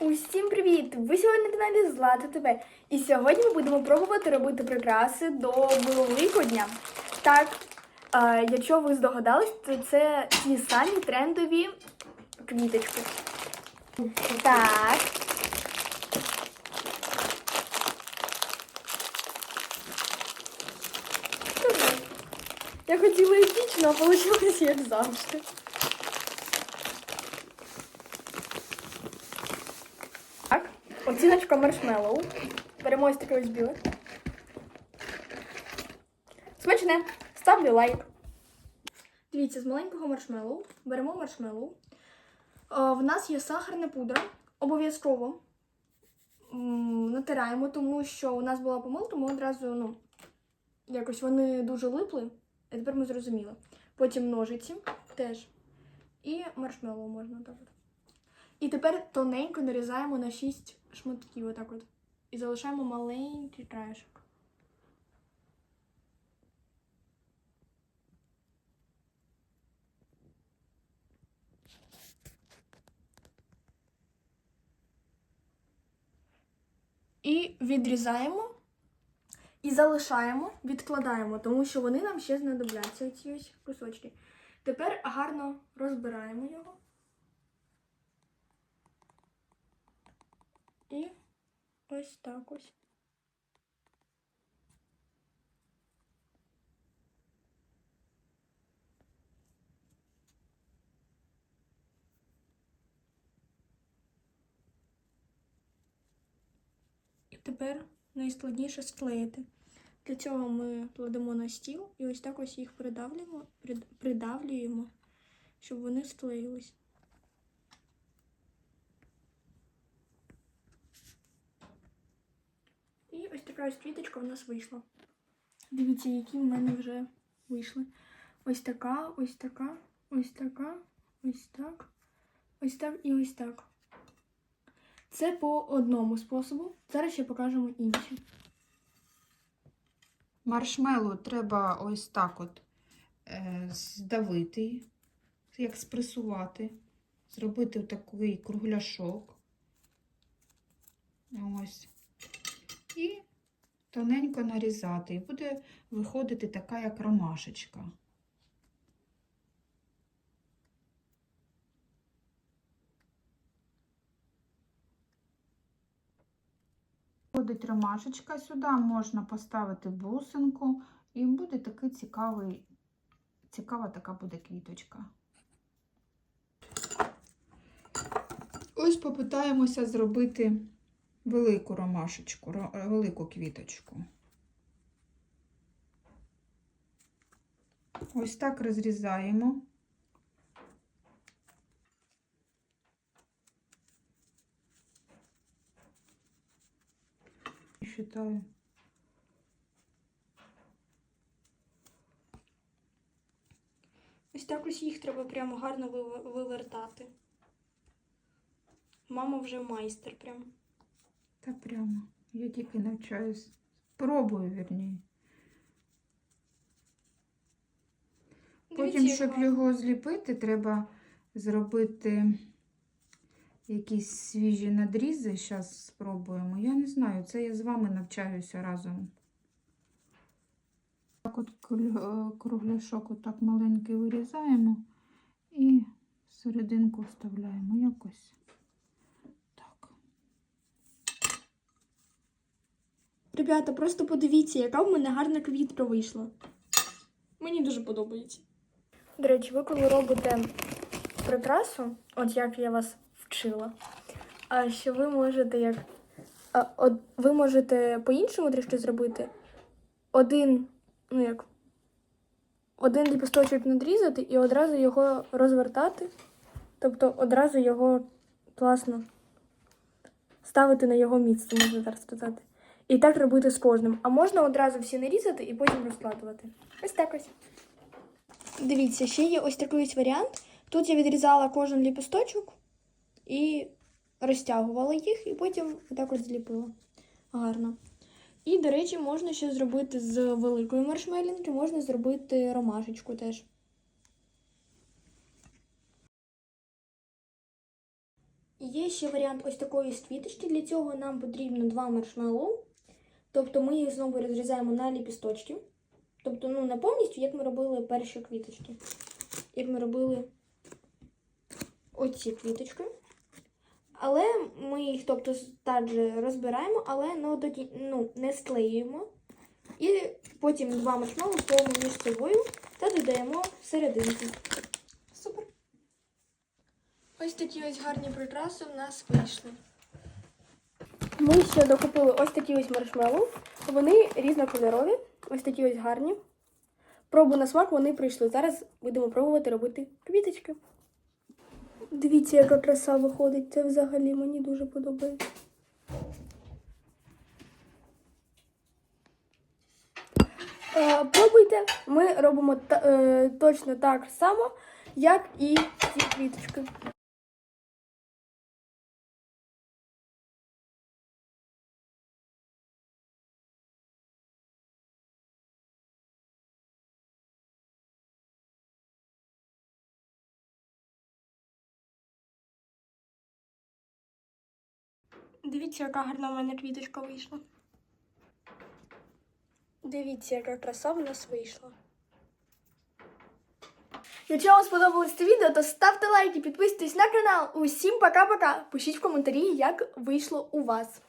Усім привіт! Ви сьогодні на каналі Злата ТВ. І сьогодні ми будемо пробувати робити прикраси до Великодня. Так, е, якщо ви здогадались, то це ті самі трендові квіточки. Так. Я хотіла епічно, а вийшло як завжди. Так, оціночка маршмеллоу. Беремо ось таке ось біле. Смачне. Ставлю лайк. Дивіться, з маленького маршмеллоу беремо маршмеллоу. Е, В нас є сахарна пудра. Обов'язково натираємо, тому що у нас була помилка, ми одразу, ну, якось вони дуже липли. А тепер ми зрозуміли. Потім ножиці теж. І маршмеллоу можна так. І тепер тоненько нарізаємо на 6 шматків, отак от. І залишаємо маленький краєшок. І відрізаємо і залишаємо, відкладаємо, тому що вони нам ще знадобляться, ці ось кусочки. Тепер гарно розбираємо його. І ось так ось. І тепер найскладніше склеїти. Для цього ми кладемо на стіл і ось так ось їх придавлюємо, придавлюємо, щоб вони склеїлись. Ось квіточка в нас вийшла. Дивіться, які в мене вже вийшли. Ось така, ось така, ось така, ось так, ось так і ось так. Це по одному способу. Зараз ще покажемо інші. Маршмеллоу треба ось так от е, здавити, як спресувати, зробити такий кругляшок. Ось. І тоненько нарізати. І буде виходити така, як ромашечка. Виходить ромашечка, сюди можна поставити бусинку, і буде такий цікавий, цікава така буде квіточка. Ось попитаємося зробити велику ромашечку, велику квіточку. Ось так розрізаємо. Считаю. Ось так ось їх треба прямо гарно вивертати. Мама вже майстер прям. Та прямо. Я тільки навчаюсь. Пробую, вірніше. Потім, щоб його зліпити, треба зробити якісь свіжі надрізи. Зараз спробуємо. Я не знаю, це я з вами навчаюся разом. Так от е, кругляшок отак маленький вирізаємо і серединку вставляємо якось. Ребята, просто подивіться, яка в мене гарна квітка вийшла. Мені дуже подобається. До речі, ви коли робите прикрасу, от як я вас вчила, а що ви можете як. А, от, ви можете по-іншому трішки зробити. Один, ну як. Один ліпісточок надрізати і одразу його розвертати. Тобто одразу його класно ставити на його місце, можна так сказати. І так робити з кожним. А можна одразу всі нарізати і потім розкладувати. Ось так ось. Дивіться, ще є ось такий ось варіант. Тут я відрізала кожен ліпісточок і розтягувала їх, і потім отак от зліпила. Гарно. І, до речі, можна ще зробити з великої маршмелінки, можна зробити ромашечку теж. Є ще варіант ось такої квіточки. Для цього нам потрібно два маршмеллоу. Тобто ми їх знову розрізаємо на ліпісточки. Тобто, ну, не повністю, як ми робили перші квіточки. Як ми робили оці квіточки. Але ми їх, тобто, так же розбираємо, але тоді, ну, не склеюємо. І потім два маршмеллоу вколимо між собою та додаємо серединку. Супер. Ось такі ось гарні прикраси в нас вийшли. Ми ще докупили ось такі ось маршмеллоу. Вони різнокольорові, ось такі ось гарні. Пробу на смак вони прийшли. Зараз будемо пробувати робити квіточки. Дивіться, яка краса виходить. Це взагалі мені дуже подобається. Е, Пробуйте, ми робимо та- е, точно так само, як і ці квіточки. Дивіться, яка гарна в мене квіточка вийшла. Дивіться, яка краса в нас вийшла. Якщо вам сподобалось це відео, то ставте лайки, підписуйтесь на канал. Усім пока-пока. Пишіть в коментарі, як вийшло у вас.